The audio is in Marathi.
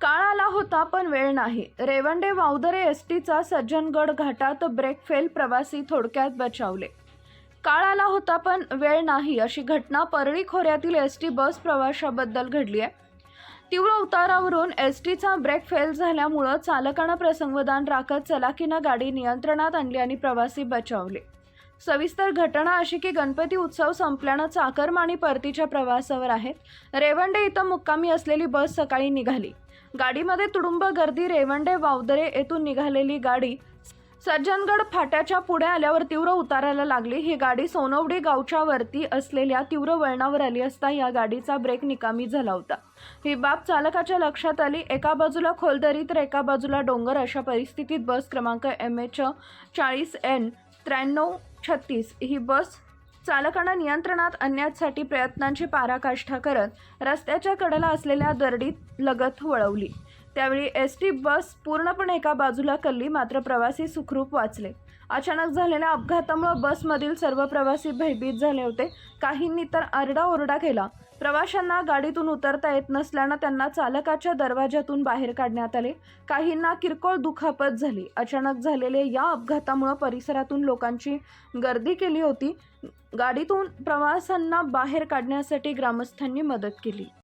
काळ आला होता पण वेळ नाही. रेवंडे वावदरे एस टीचा सज्जनगड घाटात ब्रेक फेल प्रवासी थोडक्यात बचावले. काळ आला होता पण वेळ नाही अशी घटना परळी खोऱ्यातील एस टी बस प्रवाशाबद्दल घडली आहे. तीव्र उतारावरून एस टीचा ब्रेक फेल झाल्यामुळं चालकानं प्रसंगदान राखत चलाकीनं गाडी नियंत्रणात आणली आणि प्रवासी बचावले. सविस्तर घटना अशी की गणपती उत्सव संपल्यानं चाकरमानी परतीच्या प्रवासावर आहेत रेवंडे इथं मुक्कामी असलेली बस सकाळी निघाली. गाडीमध्ये तुडुंब गर्दी रेवंडे वावदरे येथून निघालेली गाडी सज्जनगड फाट्याच्या पुढे आल्यावर तीव्र उतारायला लागली. ही गाडी सोनवडी गावच्या वरती असलेल्या तीव्र वळणावर आली असता या गाडीचा ब्रेक निकामी झाला होता. ही बाब चालकाच्या लक्षात आली. एका बाजूला खोलदरी तर एका बाजूला डोंगर अशा परिस्थितीत बस क्रमांक एम एच चाळीस एन त्र्याण्णव छत्तीस. ही बस चालकांना नियंत्रणात आणण्यासाठी प्रयत्नांची पाराकाष्ठा करत रस्त्याच्या कडेला असलेल्या दरडीत लगत वळवली. त्यावेळी एस टी बस पूर्णपणे एका बाजूला कल्ली मात्र प्रवासी सुखरूप वाचले. अचानक झालेल्या अपघातामुळे बसमधील सर्व प्रवासी भयभीत झाले होते. काहींनी तर आरडाओरडा केला. प्रवाशांना गाडीतून उतरता येत नसल्यानं त्यांना चालकाच्या दरवाजातून बाहेर काढण्यात आले. काहींना किरकोळ दुखापत झाली. अचानक झालेल्या या अपघातामुळे परिसरातून लोकांची गर्दी केली होती. गाडीतून प्रवाशांना बाहेर काढण्यासाठी ग्रामस्थांनी मदत केली.